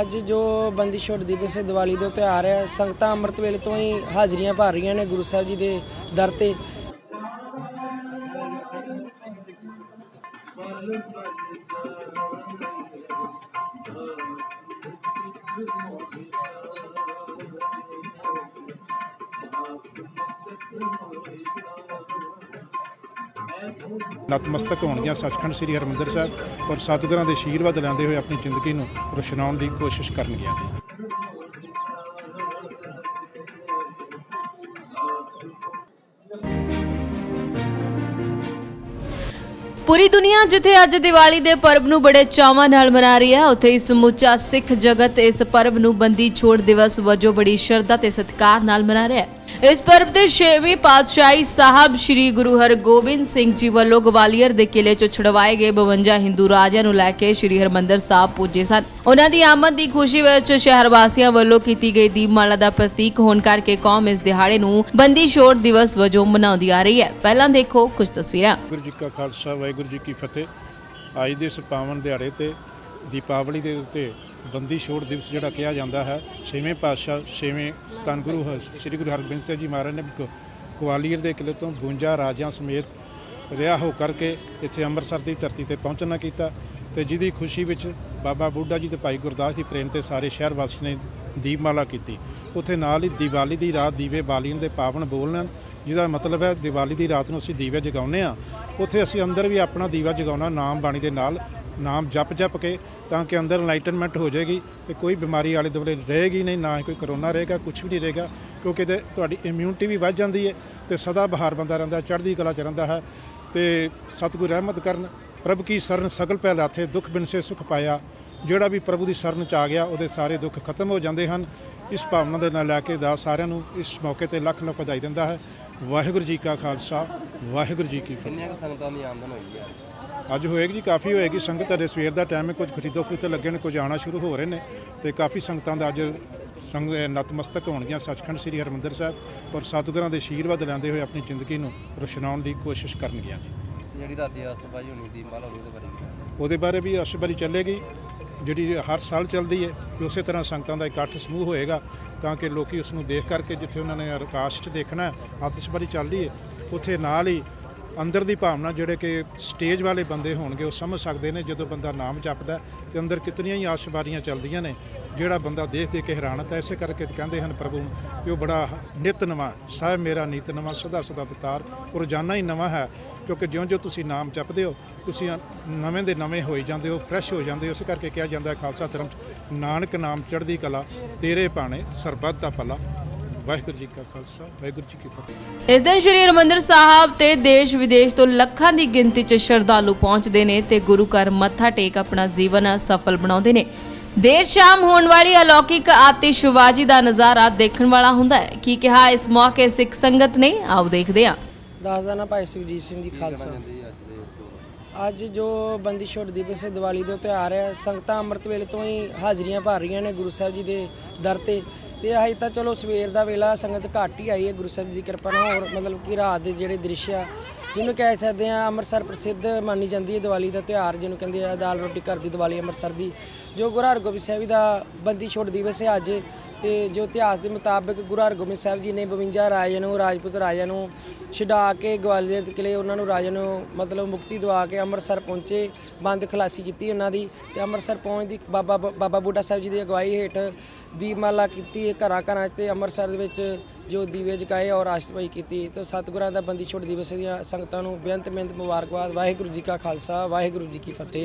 ਅੱਜ ਜੋ ਬੰਦੀ ਛੋੜ ਦਿਵਸ ਹੈ, ਦੀਵਾਲੀ ਦਾ ਤਿਉਹਾਰ ਹੈ, ਸੰਗਤਾਂ ਅੰਮ੍ਰਿਤ ਵੇਲੇ ਤੋਂ ਹੀ ਹਾਜ਼ਰੀਆਂ ਭਰ ਰਹੀਆਂ ਨੇ ਗੁਰੂ ਸਾਹਿਬ ਜੀ ਦੇ ਦਰ ਤੇ। ਨਤਮਸਤਕ ਹੋਣਗੀਆਂ ਸੱਚਖੰਡ ਸ੍ਰੀ ਹਰਿਮੰਦਰ ਸਾਹਿਬ, ਔਰ ਸਤਿਗੁਰਾਂ ਦੇ ਆਸ਼ੀਰਵਾਦ ਲੈਂਦੇ ਹੋਏ ਆਪਣੀ ਜ਼ਿੰਦਗੀ ਨੂੰ ਰੁਸ਼ਨਾਉਣ ਦੀ ਕੋਸ਼ਿਸ਼ ਕਰਨਗੀਆਂ। ਪੂਰੀ ਦੁਨੀਆ ਜਿੱਥੇ ਅੱਜ ਦੀਵਾਲੀ ਦੇ ਪਰਬ ਨੂੰ ਬੜੇ ਚਾਵਾਂ ਨਾਲ ਮਨਾ ਰਹੀ ਹੈ, ਉੱਥੇ ਹੀ ਸਮੁੱਚਾ ਸਿੱਖ ਜਗਤ ਇਸ ਪਰਬ ਨੂੰ ਬੰਦੀ ਛੋੜ ਦਿਵਸ ਵਜੋਂ ਬੜੀ ਸ਼ਰਧਾ ਤੇ ਸਤਿਕਾਰ ਨਾਲ ਮਨਾ ਰਿਹਾ ਹੈ। ਇਸ ਪਰਬ ਦੇ 6ਵੀਂ ਪਾਤਸ਼ਾਹੀ ਸਾਹਿਬ ਸ੍ਰੀ ਗੁਰੂ ਹਰਗੋਬਿੰਦ ਸਿੰਘ ਜੀ ਵੱਲੋਂ ਗਵਾਲੀਅਰ ਦੇ ਕਿਲੇ 'ਚੋਂ ਛੁਡਵਾਏ ਗਏ 52 ਹਿੰਦੂ ਰਾਜਿਆਂ ਨੂੰ ਲੈ ਕੇ ਸ੍ਰੀ ਹਰਮੰਦਰ ਸਾਹਿਬ ਪੁੱਜੇ ਸਨ। ਉਹਨਾਂ ਦੀ ਆਮਦ ਦੀ ਖੁਸ਼ੀ ਵਿੱਚ ਸ਼ਹਿਰ ਵਾਸੀਆਂ ਵੱਲੋਂ ਕੀਤੀ ਗਈ ਦੀਪਮਾਲਾ ਦਾ ਪ੍ਰਤੀਕ ਹੋਣ ਕਰਕੇ ਕੌਮ ਇਸ ਦਿਹਾੜੇ ਨੂੰ ਬੰਦੀ ਛੋੜ ਦਿਵਸ ਵਜੋਂ ਮਨਾਉਂਦੀ ਆ ਰਹੀ ਹੈ। ਪਹਿਲਾਂ ਦੇਖੋ ਕੁਝ ਤਸਵੀਰਾਂ। ਗੁਰੂ ਜੀ ਕਾ ਖਾਲਸਾ, ਵਾਹਿਗੁਰੂ ਜੀ ਕੀ ਫਤਿਹ। ਅੱਜ ਦੇ ਇਸ ਪਾਵਨ ਦਿਹਾੜੇ ਤੇ ਦੀਪਾਵਲੀ ਦੇ ਉੱਤੇ ਬੰਦੀ ਛੋੜ ਦਿਵਸ ਜਿਹੜਾ ਕਿਹਾ ਜਾਂਦਾ ਹੈ, ਛੇਵੇਂ ਪਾਤਸ਼ਾਹ, ਛੇਵੇਂ ਸਤਨ ਗੁਰੂ ਹ- ਸ੍ਰੀ ਗੁਰੂ ਹਰਗੋਬਿੰਦ ਸਿੰਘ ਜੀ ਮਹਾਰਾਜ ਨੇ ਗ- ਗਵਾਲੀਅਰ ਦੇ ਕਿਲੇ ਤੋਂ 52 ਰਾਜਿਆਂ ਸਮੇਤ ਰਿਹਾ ਹੋ ਕਰਕੇ ਇੱਥੇ ਅੰਮ੍ਰਿਤਸਰ ਦੀ ਧਰਤੀ ਤੇ ਪਹੁੰਚਣਾ ਕੀਤਾ ਤੇ ਜਿਹਦੀ ਖੁਸ਼ੀ ਵਿੱਚ ਬਾਬਾ ਬੁੱਢਾ ਜੀ ਤੇ ਭਾਈ ਗੁਰਦਾਸ ਦੀ ਪ੍ਰੇਮ ਤੇ ਸਾਰੇ ਸ਼ਹਿਰ ਵਾਸੀ ਨੇ ਦੀਪਮਾਲਾ ਕੀਤੀ। ਉੱਥੇ ਨਾਲ ਹੀ ਦੀਵਾਲੀ ਦੀ ਰਾਤ ਦੀਵੇ ਬਾਲੀਨ ਦੇ ਪਾਵਨ ਬੋਲਣ ਜਿਹਦਾ ਮਤਲਬ ਹੈ ਦੀਵਾਲੀ ਦੀ ਰਾਤ ਨੂੰ ਅਸੀਂ ਦੀਵੇ ਜਗਾਉਂਦੇ ਆ ਉੱਥੇ ਅਸੀਂ ਅੰਦਰ ਵੀ ਆਪਣਾ ਦੀਵਾ ਜਗਾਉਣਾ ਨਾਮ ਬਾਣੀ ਦੇ ਨਾਲ ਨਾਮ ਜਪ ਜਪ ਕੇ ਤਾਂ ਕਿ ਅੰਦਰ ਇਨਲਾਈਟਨਮੈਂਟ ਹੋ ਜਾਏਗੀ ਤੇ ਕੋਈ ਬਿਮਾਰੀ ਆਲੇ ਦੁਆਲੇ ਰਹੇਗੀ ਨਹੀਂ, ਨਾ ਹੀ ਕੋਈ ਕਰੋਨਾ ਰਹੇਗਾ ਕੁਝ ਵੀ ਨਹੀਂ ਰਹੇਗਾ, ਕਿਉਂਕਿ ਤੇ ਤੁਹਾਡੀ ਇਮਿਊਨਿਟੀ ਵੀ ਵੱਧ ਜਾਂਦੀ ਹੈ ਤੇ ਸਦਾ ਬਹਾਰ ਬੰਦਾ ਰਹਿੰਦਾ, ਚੜ੍ਹਦੀ ਕਲਾ ਚ ਰਹਿੰਦਾ ਹੈ ਤੇ ਸਤਿਗੁਰ ਰਹਿਮਤ ਕਰਨ, ਪ੍ਰਭ ਕੀ ਸਰਨ ਸਗਲ ਪੈ ਲਾਥੇ ਦੁੱਖ ਬਿਨਸੇ ਸੁਖ ਪਾਇਆ, ਜਿਹੜਾ ਵੀ ਪ੍ਰਭੂ ਦੀ ਸਰਨ ਚ ਆ ਗਿਆ, ਉਹਦੇ ਸਾਰੇ ਦੁੱਖ ਖਤਮ ਹੋ ਜਾਂਦੇ ਹਨ। ਇਸ ਭਾਵਨਾ ਦੇ ਨਾਲ ਲੈ ਕੇ ਦਾ ਸਾਰਿਆਂ ਨੂੰ ਇਸ ਮੌਕੇ ਤੇ ਲੱਖ ਲੱਖ ਵਧਾਈ ਦਿੰਦਾ ਹੈ। ਵਾਹਿਗੁਰੂ ਜੀ ਕਾ ਖਾਲਸਾ। ਵਾਹਿਗੁਰੂ ਜੀ ਕੀ ਫਤਿਹ। ਕਿੰਨੀਆਂ ਕੁ ਸੰਗਤਾਂ ਦੀ ਆਮਦਨ ਹੋਈ ਹੈ? ਅੱਜ ਹੋਏਗੀ ਜੀ ਕਾਫੀ ਹੋਏਗੀ। ਸੰਗਤ ਅਜੇ ਸਵੇਰ ਦਾ ਟਾਈਮ ਹੈ ਕੁਝ ਖਰੀਦੋ ਫਰੀਦੋ ਲੱਗੇ ਨੇ ਕੁਝ ਆਉਣਾ ਸ਼ੁਰੂ ਹੋ ਰਹੇ ਨੇ ਤੇ ਕਾਫੀ ਸੰਗਤਾਂ ਦਾ ਅੱਜ ਸੰਗ ਨਤਮਸਤਕ ਹੋਣਗੀਆਂ। ਸੱਚਖੰਡ ਸ੍ਰੀ ਹਰਿਮੰਦਰ ਸਾਹਿਬ ਔਰ ਸਤਿਗੁਰਾਂ ਦੇ ਆਸ਼ੀਰਵਾਦ ਲੈਂਦੇ ਹੋਏ ਆਪਣੀ ਜ਼ਿੰਦਗੀ ਨੂੰ ਰੁਸ਼ਨਾਉਣ ਦੀ ਕੋਸ਼ਿਸ਼ ਕਰਨਗੀਆਂ। ਜੀ ਤੇ ਜਿਹੜੀ ਰਾਤੀ ਆਸਤਬਾਜੀ ਹੋਣੀ ਦੀ ਮਾਲਾ ਹੋਣੀ ਉਹਦੇ ਬਾਰੇ? ਉਹਦੇ ਬਾਰੇ ਵੀ ਅਸ਼ਬਰੀ ਚੱਲੇਗੀ। ਜਿਹੜੀ ਹਰ ਸਾਲ ਚੱਲਦੀ ਹੈ ਤੇ ਉਸੇ ਤਰ੍ਹਾਂ ਸੰਗਤਾਂ ਦਾ ਇਕੱਠ ਸਮੂਹ ਹੋਏਗਾ ਤਾਂ ਕਿ ਲੋਕੀ ਉਸ ਨੂੰ ਦੇਖ ਕਰਕੇ ਜਿੱਥੇ ਉਹਨਾਂ ਨੇ ਆਕਾਸ਼ 'ਚ ਦੇਖਣਾ ਹੈ ਆਤਿਸ਼ਬਾਜ਼ੀ ਚੱਲ ਰਹੀ ਹੈ ਉੱਥੇ ਨਾਲ ਹੀ ਅੰਦਰ ਦੀ ਭਾਵਨਾ ਜਿਹੜੇ ਕਿ ਸਟੇਜ ਵਾਲੇ ਬੰਦੇ ਹੋਣਗੇ, ਉਹ ਸਮਝ ਸਕਦੇ ਨੇ ਜਦੋਂ ਬੰਦਾ ਨਾਮ ਜਪਦਾ ਹੈ ਤੇ ਅੰਦਰ ਕਿਤਨੀਆਂ ਹੀ ਆਸ਼ਵਾਰੀਆਂ ਚੱਲਦੀਆਂ ਨੇ, ਜਿਹੜਾ ਬੰਦਾ ਦੇਖ ਦੇਖ ਕੇ ਹੈਰਾਨਤ ਹੈ ਇਸੇ ਕਰਕੇ ਕਹਿੰਦੇ ਹਨ ਪ੍ਰਭੂ ਕਿ ਉਹ ਬੜਾ ਨਿਤ ਨਵਾਂ ਸਾਹਿਬ ਮੇਰਾ ਨਿਤ ਨਵਾਂ, ਸਦਾ ਸਦਾ ਤਤਾਰ ਉਹ ਰੋਜ਼ਾਨਾ ਹੀ ਨਵਾਂ ਹੈ ਕਿਉਂਕਿ ਜਿਉਂ-ਜਿਉਂ ਤੁਸੀਂ ਨਾਮ ਜਪਦੇ ਹੋ, ਤੁਸੀਂ ਨਵੇਂ ਦੇ ਨਵੇਂ ਹੋਈ ਜਾਂਦੇ ਹੋ ਫਰੈਸ਼ ਹੋ ਜਾਂਦੇ ਹੋ, ਇਸ ਕਰਕੇ ਕਿਹਾ ਜਾਂਦਾ ਹੈ ਖਾਲਸਾ ਧਰਮ 'ਚ, ਨਾਨਕ ਨਾਮ ਚੜ੍ਹਦੀ ਕਲਾ, ਤੇਰੇ ਭਾਣੇ ਸਰਬੱਤ ਦਾ ਭਲਾ। ਵਾਹਿਗੁਰੂ ਜੀ ਕਾ ਖਾਲਸਾ ਵਾਹਿਗੁਰੂ ਜੀ ਕੀ ਫਤਿਹ। ਇਸ ਦਿਨ ਸ਼੍ਰੀ ਹਰਿਮੰਦਰ ਸਾਹਿਬ ਤੇ ਦੇਸ਼ ਵਿਦੇਸ਼ ਤੋਂ ਲੱਖਾਂ ਦੀ ਗਿਣਤੀ 'ਚ ਸ਼ਰਧਾਲੂ ਪਹੁੰਚਦੇ ਨੇ ਤੇ ਗੁਰੂ ਘਰ ਮੱਥਾ ਟੇਕ ਆਪਣਾ ਜੀਵਨ ਸਫਲ ਬਣਾਉਂਦੇ ਨੇ। ਦੇਰ ਸ਼ਾਮ ਹੋਣ ਵਾਲੀ ਅਲੌਕਿਕ ਆਤਿਸ਼ਬਾਜ਼ੀ ਦਾ ਨਜ਼ਾਰਾ ਦੇਖਣ ਵਾਲਾ ਹੁੰਦਾ ਹੈ। ਕੀ ਕਿਹਾ ਇਸ ਮੌਕੇ ਸਿੱਖ ਸੰਗਤ ਨੇ? ਆਓ ਦੇਖਦੇ ਹਾਂ। ਦੱਸਦਾ ਨਾ ਭਾਈ ਸੁਖਜੀਤ ਸਿੰਘ ਜੀ ਖਾਲਸਾ। ਅੱਜ ਜੋ ਬੰਦੀ ਛੋੜ ਦਿਵਸ ਹੈ, ਦੀਵਾਲੀ ਦਾ ਤਿਉਹਾਰ ਹੈ, ਸੰਗਤਾਂ ਅੰਮ੍ਰਿਤ ਵੇਲੇ ਤੋਂ ਹੀ ਹਾਜ਼ਰੀਆਂ ਭਰ ਰਹੀਆਂ ਨੇ ਗੁਰੂ ਸਾਹਿਬ ਜੀ ਦੇ ਦਰ ਤੇ। ਤੇ ਹਜੇ ਤਾਂ ਚਲੋ ਸਵੇਰ ਦਾ ਵੇਲਾ, ਸੰਗਤ ਘੱਟ ਹੀ ਆਈ ਹੈ, ਗੁਰੂ ਸਾਹਿਬ ਜੀ ਦੀ ਕਿਰਪਾ ਨਾਲ ਹੋਰ ਮਤਲਬ ਕਿ ਰਾਤ ਦੇ ਜਿਹੜੇ ਦ੍ਰਿਸ਼ ਆ, ਜਿਹਨੂੰ ਕਹਿ ਸਕਦੇ ਆ ਅੰਮ੍ਰਿਤਸਰ ਪ੍ਰਸਿੱਧ ਮੰਨੀ ਜਾਂਦੀ ਹੈ ਦੀਵਾਲੀ ਦਾ ਤਿਉਹਾਰ, ਜਿਹਨੂੰ ਕਹਿੰਦੇ ਆ ਦਾਲ ਰੋਟੀ ਘਰ ਦੀ ਦੀਵਾਲੀ ਅੰਮ੍ਰਿਤਸਰ ਦੀ। ਜੋ ਗੁਰੂ ਹਰਗੋਬਿੰਦ ਸਾਹਿਬ ਜੀ ਦਾ ਬੰਦੀ ਛੋੜ ਦਿਵਸ ਹੈ, ਅੱਜ ਤੇ ਜੋ ਇਤਿਹਾਸ ਦੇ ਮੁਤਾਬਕ ਗੁਰੂ ਹਰਗੋਬਿੰਦ ਸਾਹਿਬ ਜੀ ਨੇ 52 ਰਾਜਿਆਂ ਨੂੰ, ਰਾਜਪੂਤ ਰਾਜਿਆਂ ਨੂੰ ਛਡਾ ਕੇ ਗਵਾਲੀਅਰ ਦੇ ਕਿਲੇ ਉਹਨਾਂ ਨੂੰ ਰਾਜਿਆਂ ਨੂੰ ਮਤਲਬ ਮੁਕਤੀ ਦਵਾ ਕੇ ਅੰਮ੍ਰਿਤਸਰ ਪਹੁੰਚੇ, ਬੰਦ ਖਲਾਸੀ ਕੀਤੀ ਉਹਨਾਂ ਦੀ ਤੇ ਅੰਮ੍ਰਿਤਸਰ ਪਹੁੰਚਦੀ ਬਾਬਾ ਬਾਬਾ ਬੁੱਢਾ ਸਾਹਿਬ ਜੀ ਦੀ ਅਗਵਾਈ ਹੇਠ ਦੀਪਮਾਲਾ ਕੀਤੀ ਘਰਾਂ ਘਰਾਂ 'ਚ ਤੇ ਅੰਮ੍ਰਿਤਸਰ ਦੇ ਵਿੱਚ ਜੋ ਦੀਵੇ ਜਗਾਏ ਔਰ ਆਸ਼ਤਬਾਜ਼ੀ ਕੀਤੀ ਤੇ ਸਤਿਗੁਰਾਂ ਦਾ ਬੰਦੀ ਛੋੜ ਦਿਵਸ ਦੀਆਂ ਸੰਗਤਾਂ ਨੂੰ ਬੇਅੰਤ ਮਿਹਨਤ ਮੁਬਾਰਕਬਾਦ, ਵਾਹਿਗੁਰੂ ਜੀ ਕਾ ਖਾਲਸਾ, ਵਾਹਿਗੁਰੂ ਜੀ ਕੀ ਫਤਿਹ।